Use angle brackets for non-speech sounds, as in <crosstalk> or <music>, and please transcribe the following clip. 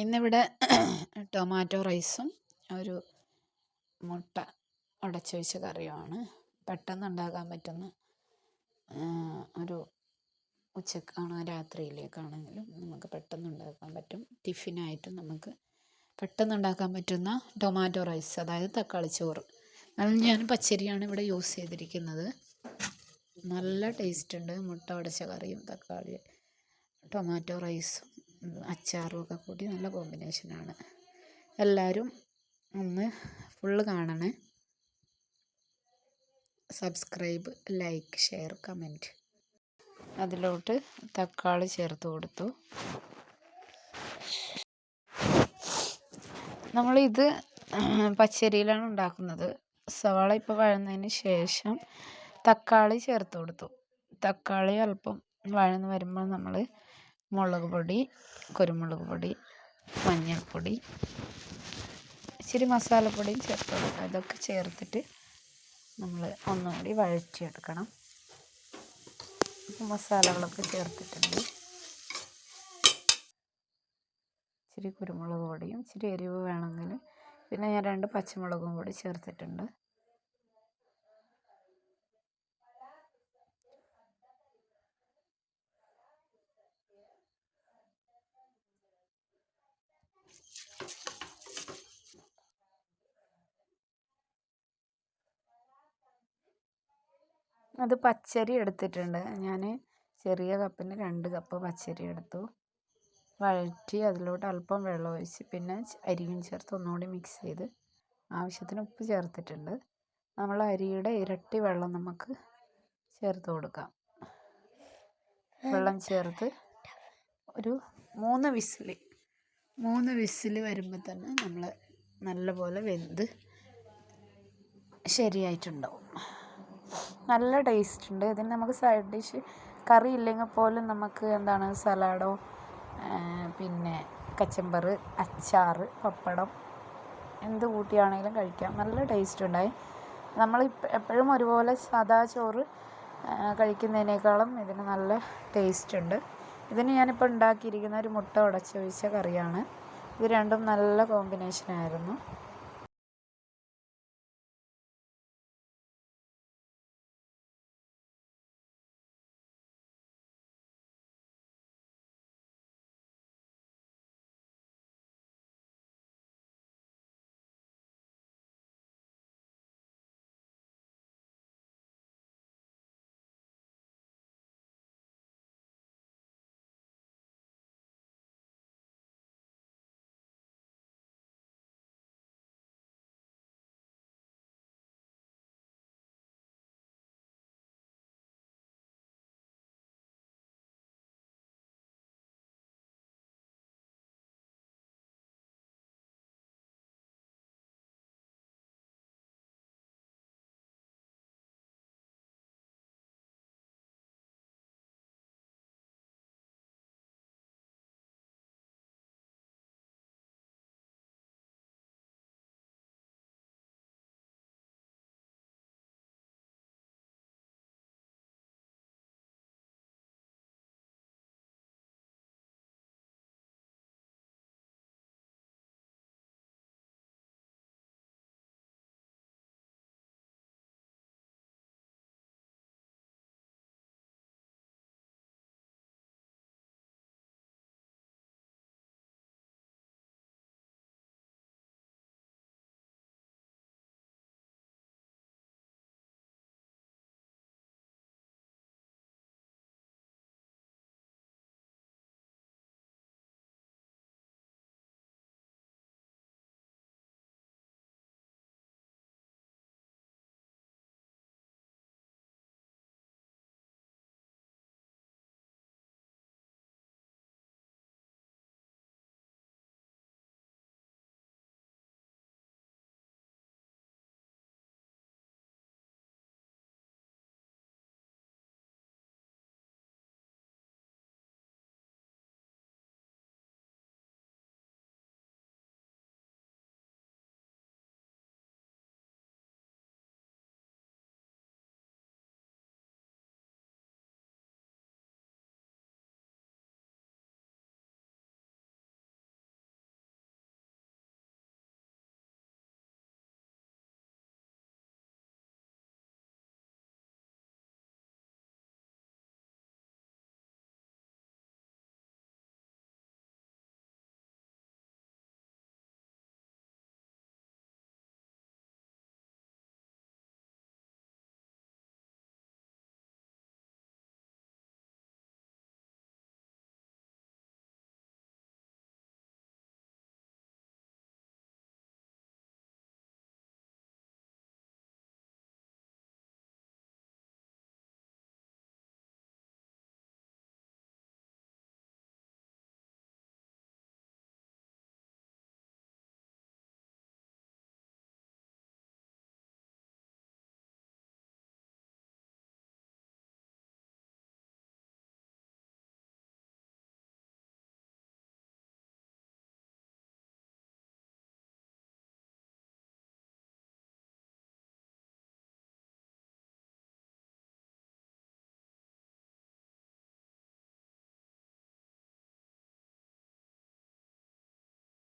ഇന്നിവിടെ <clears throat> ടൊമാറ്റോ റൈസും ഒരു മുട്ട ഉടച്ചു വെച്ച കറിയുമാണ്. പെട്ടെന്ന് ഉണ്ടാക്കാൻ പറ്റുന്ന ഒരു ഉച്ചക്കാണോ രാത്രിയിലേക്കാണെങ്കിലും നമുക്ക് പെട്ടെന്ന് ഉണ്ടാക്കാൻ പറ്റും. ടിഫിനായിട്ടും നമുക്ക് പെട്ടെന്ന് ഉണ്ടാക്കാൻ പറ്റുന്ന ടൊമാറ്റോ റൈസ് അതായത് തക്കാളി ചോറ്. അതിൽ ഞാൻ പച്ചരിയാണ് ഇവിടെ യൂസ് ചെയ്തിരിക്കുന്നത്. നല്ല ടേസ്റ്റ് ഉണ്ട് മുട്ട ഉടച്ച കറിയും തക്കാളി ടൊമാറ്റോ റൈസും. അച്ചാറും ഒക്കെ കൂടി നല്ല കോമ്പിനേഷനാണ്. എല്ലാവരും ഒന്ന് ഫുള്ള് കാണണേ. സബ്സ്ക്രൈബ് ലൈക്ക് ഷെയർ കമന്റ് അതിലോട്ട് തക്കാളി ചേർത്ത് കൊടുത്തു. നമ്മളിത് പച്ചരിയിലാണ് ഉണ്ടാക്കുന്നത്. സവാള ഇപ്പോൾ വഴന്നതിന് ശേഷം തക്കാളി ചേർത്ത് കൊടുത്തു. തക്കാളി അല്പം വഴന്ന് വരുമ്പോൾ നമ്മൾ മുളക് പൊടി കുരുമുളക് പൊടി മഞ്ഞൾപ്പൊടി ഇച്ചിരി മസാലപ്പൊടിയും ചേർത്ത് കൊടുക്കുക ഇതൊക്കെ ചേർത്തിട്ട് നമ്മൾ ഒന്നുകൂടി വഴറ്റിയെടുക്കണം. മസാലകളൊക്കെ ചേർത്തിട്ടുണ്ട്. ഇച്ചിരി കുരുമുളക് പൊടിയും ഇച്ചിരി എരിവ് വേണമെങ്കിൽ പിന്നെ ഞാൻ രണ്ട് പച്ചമുളകും കൂടി ചേർത്തിട്ടുണ്ട്. അത് പച്ചരി എടുത്തിട്ടുണ്ട്. ഞാൻ ചെറിയ കപ്പിന് രണ്ട് കപ്പ് പച്ചരി എടുത്തു. വഴറ്റി അതിലോട്ട് അല്പം വെള്ളം ഒഴിച്ച് പിന്നെ അരിയും ചേർത്ത് ഒന്നുകൂടി മിക്സ് ചെയ്ത് ആവശ്യത്തിന് ഉപ്പ് ചേർത്തിട്ടുണ്ട്. നമ്മൾ അരിയുടെ ഇരട്ടി വെള്ളം നമുക്ക് ചേർത്ത് കൊടുക്കാം. വെള്ളം ചേർത്ത് ഒരു മൂന്ന് വിസിൽ മൂന്ന് വിസിൽ വരുമ്പോൾ തന്നെ നമ്മൾ നല്ലപോലെ വെന്ത് ശരിയായിട്ടുണ്ടാവും. നല്ല ടേസ്റ്റ് ഉണ്ട്. ഇതിന് നമുക്ക് സൈഡ് ഡിഷ് കറി ഇല്ലെങ്കിൽ പോലും നമുക്ക് എന്താണ് സലാഡോ പിന്നെ കച്ചമ്പർ അച്ചാർ പപ്പടം എന്ത് കൂട്ടിയാണെങ്കിലും കഴിക്കാം. നല്ല ടേസ്റ്റ് ഉണ്ടായി. നമ്മൾ എപ്പോഴും ഒരുപോലെ സാദാ ചോറ് കഴിക്കുന്നതിനേക്കാളും ഇതിന് നല്ല ടേസ്റ്റ് ഉണ്ട്. ഇതിന് ഞാനിപ്പോൾ ഉണ്ടാക്കിയിരിക്കുന്ന ഒരു മുട്ട ഉടച്ച് ഒഴിച്ച കറിയാണ്. ഇത് രണ്ടും നല്ല കോമ്പിനേഷൻ ആയിരുന്നു.